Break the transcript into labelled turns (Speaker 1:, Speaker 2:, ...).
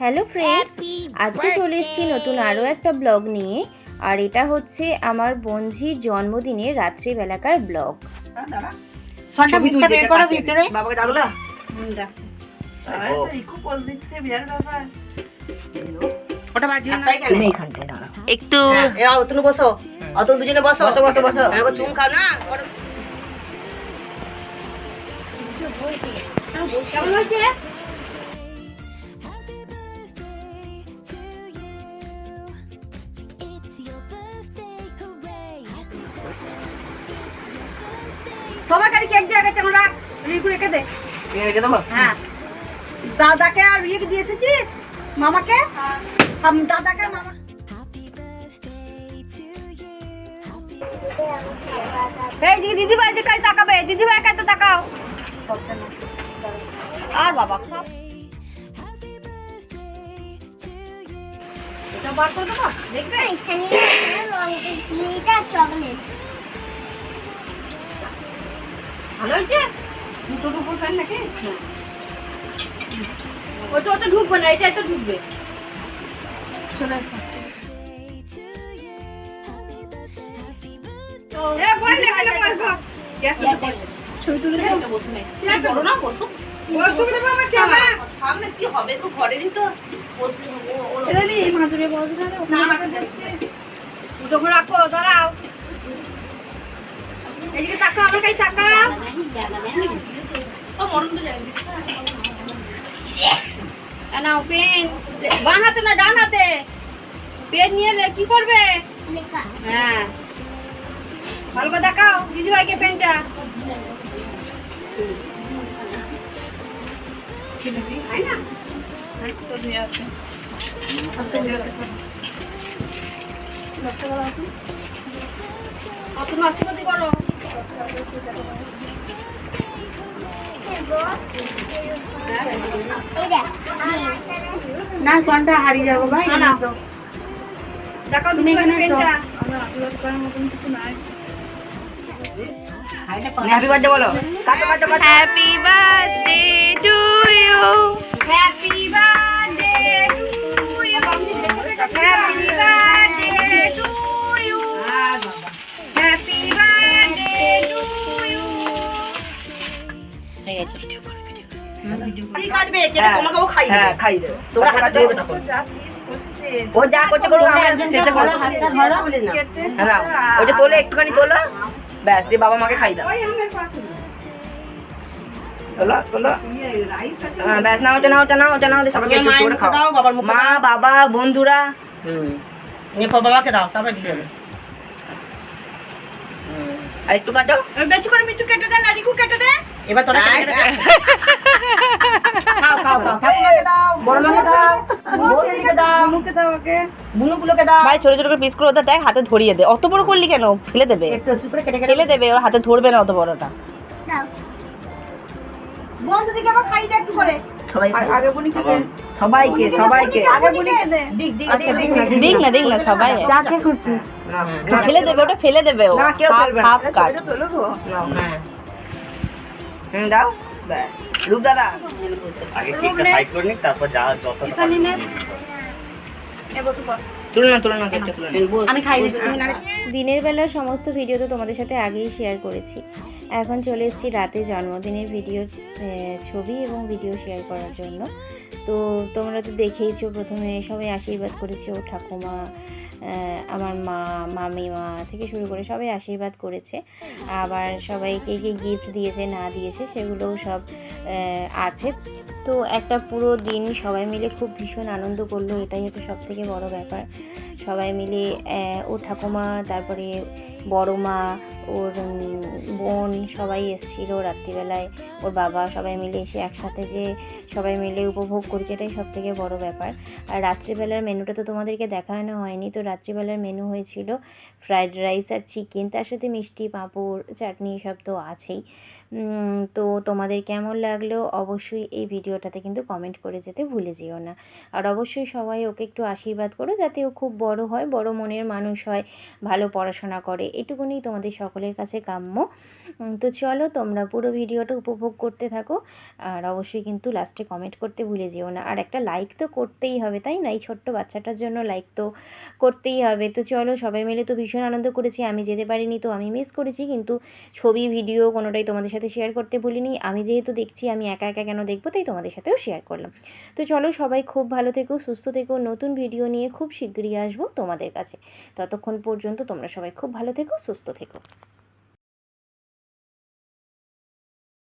Speaker 1: Hello friends আজকে চলে এসেছি নতুন আরও একটা ব্লগ নিয়ে আর এটা হচ্ছে আমার বঞ্জির জন্মদিনের রাত্রিবেলাকার ব্লগ একটু
Speaker 2: তুমি বসো। অত দুজনে বসো বসো বসো বসো চুম খাও না। কেমন হয়েছে?
Speaker 3: সবার কাছে কেক দিয়ে গেছে আমরা রিকু রেখে দে।
Speaker 2: রেখে দেবো?
Speaker 3: হ্যাঁ। দাদাকে আর ইয়ে দিয়ে এসেছিস মামাকে? দাদাকে মামা এই দিদি দিদি ভাই দিকে তাকাবে দিদি ভাই কাছে তাকাও। আর বাবা এটা বার করে দেবো? দেখবে?
Speaker 4: চকলেট।
Speaker 3: ভালো হয়েছে? দুটো নাকি? ওটা ওটা ঢুকবে না এটা এটা ঢুকবে। চলে ছবি তুলে বড় না বসো
Speaker 2: সামনে কি হবে? তো ঘরেরই বসলে
Speaker 3: নি রাখো দাঁড়াও। এদিকে তাকাও আমার কাছে তাকাও।
Speaker 2: মরণ তো যাবে
Speaker 3: নাও পেন। বাঁ হাতে না ডান হাতে। পেন নিয়ে কি করবে? হ্যাঁ। ভালো করে দেখাও দিদি ভাইকে পেনটা আপনি আশীর্বাদ করো?
Speaker 4: না সনটা হারিয়ে যাব ভাই
Speaker 3: না না দেখাও তুমি এখানে পেনটা
Speaker 2: হ্যাপি বার্থডে বলো কাটো কাটো কাটো
Speaker 1: happy birthday to you
Speaker 3: happy birthday to you কি কাটবে কেটে তোমাকেও খাই
Speaker 2: হ্যাঁ খাই দেবে। তোমরা হাতে ধরবে তখন ও যা করছে করো আমরা শেষে করো হ্যাঁ নাও, তোলে একটুখানি তোলো। ব্যাস দিয়ে বাবা মাকে খাই দাও। তোলো তোলো। হ্যাঁ ব্যাস নাও ওটা নাও ওটা নাও ওটা নাও সবাইকে একটু একটু করে খাও মা বাবা বন্ধুরা। হুম।
Speaker 3: বাবাকে দাও তারপরে দিয়ে দেবে
Speaker 2: আর একটু কাটো।
Speaker 3: বেশি করে মিঠু কেটে দে না রিকু কেটে দে। এবার তোরা খাও খাও খাও। ঠাকুমাকে দাও বড় মাকে দাও বৌদিকে দাও মুখে দাও ওকে বুনুগুলোকে দাও।
Speaker 1: ভাই ছোট ছোট করে পিস করে ওদের দেখ হাতে ধরিয়ে দে। অত বড় করলি কেন? ফেলে দেবে।
Speaker 3: একটু একটু করে কেটে কেটে
Speaker 1: ফেলে দেবে ওর হাতে ধরবে না অত বড়টা।
Speaker 3: বন্ধুদিকে আবার খাই দে একটু করে।
Speaker 2: সবাই
Speaker 3: আগে বুনি খেতে
Speaker 2: সবাইকে সবাইকে।
Speaker 3: আগে বুনি খেতে দিক দিক দিক দিক
Speaker 1: দিক না দিক না সবাই। ফেলে দেবে ওটা ফেলে দেবে ও।
Speaker 2: কেউ
Speaker 1: হাফ কাট।
Speaker 2: হুম দাও। ব্যাস। রূপ দাদা
Speaker 5: আগে কেকটা সাইড করে নিক তারপর যা যত
Speaker 1: দিনের বেলার সমস্ত ভিডিও তো তোমাদের সাথে আগেই শেয়ার করেছি। এখন চলে এসেছি রাতে জন্মদিনের ভিডিও ছবি এবং ভিডিও শেয়ার করার জন্য। তো তোমরা তো দেখেইছো প্রথমে সবাই আশীর্বাদ করেছে ও ঠাকুমা আমার মা মামিমা থেকে শুরু করে সবাই আশীর্বাদ করেছে। আবার সবাই কে কে গিফট দিয়েছে, না দিয়েছে, সেগুলোও সব আছে। তো একটা পুরো দিন সবাই মিলে খুব ভীষণ আনন্দ করল, এটাই হচ্ছে সব থেকে বড় ব্যাপার। সবাই মিলে ও ঠাকুমা, তারপরে বড় মা ওর বোন সবাই এসেছিল রাত্রিবেলায়। ওর বাবা সবাই মিলে এসে একসাথে যে সবাই মিলে উপভোগ করেছে, এটাই সব থেকে বড়ো ব্যাপার। আর রাত্রিবেলার মেনুটা তো তোমাদেরকে দেখানো হয়নি, তো রাত্রিবেলার মেনু হয়েছিল ফ্রাইড রাইস আর চিকেন, তার সাথে মিষ্টি পাঁপড়, চাটনি সব তো আছেই। তো তোমাদের কেমন লাগল অবশ্যই এই ভিডিওটাতে কিন্তু কমেন্ট করে যেতে ভুলে যেও না। আর অবশ্যই সবাই ওকে একটু আশীর্বাদ করো, যাতে ও খুব বড় হয়, বড় মনের মানুষ হয়, ভালো পড়াশোনা করে এটুকুনি তোমাদের সকল সকলের কাছে কাম্য। তো চলো তোমরা পুরো ভিডিওটা উপভোগ করতে থাকো। আর অবশ্যই কিন্তু লাস্টে কমেন্ট করতে ভুলে যেও না। আর একটা লাইক তো করতেই হবে, তাই না? এই ছোট্ট বাচ্চাটার জন্য লাইক তো করতেই হবে। তো চলো সবাই মিলে তো ভীষণ আনন্দ করেছি। আমি যেতে পারিনি তো আমি মিস করেছি। কিন্তু ছবি ভিডিও কোনোটাই তোমাদের সাথে শেয়ার করতে বলিনি আমি যেহেতু দেখছি, আমি একা একা কেন দেখব? তাই তোমাদের সাথেও শেয়ার করলাম। তো চলো সবাই খুব ভালো থেকো, সুস্থ থেকো। নতুন ভিডিও নিয়ে খুব শীঘ্রই আসব তোমাদের কাছে। ততক্ষণ পর্যন্ত তোমরা সবাই খুব ভালো থেকো, সুস্থ থেকো।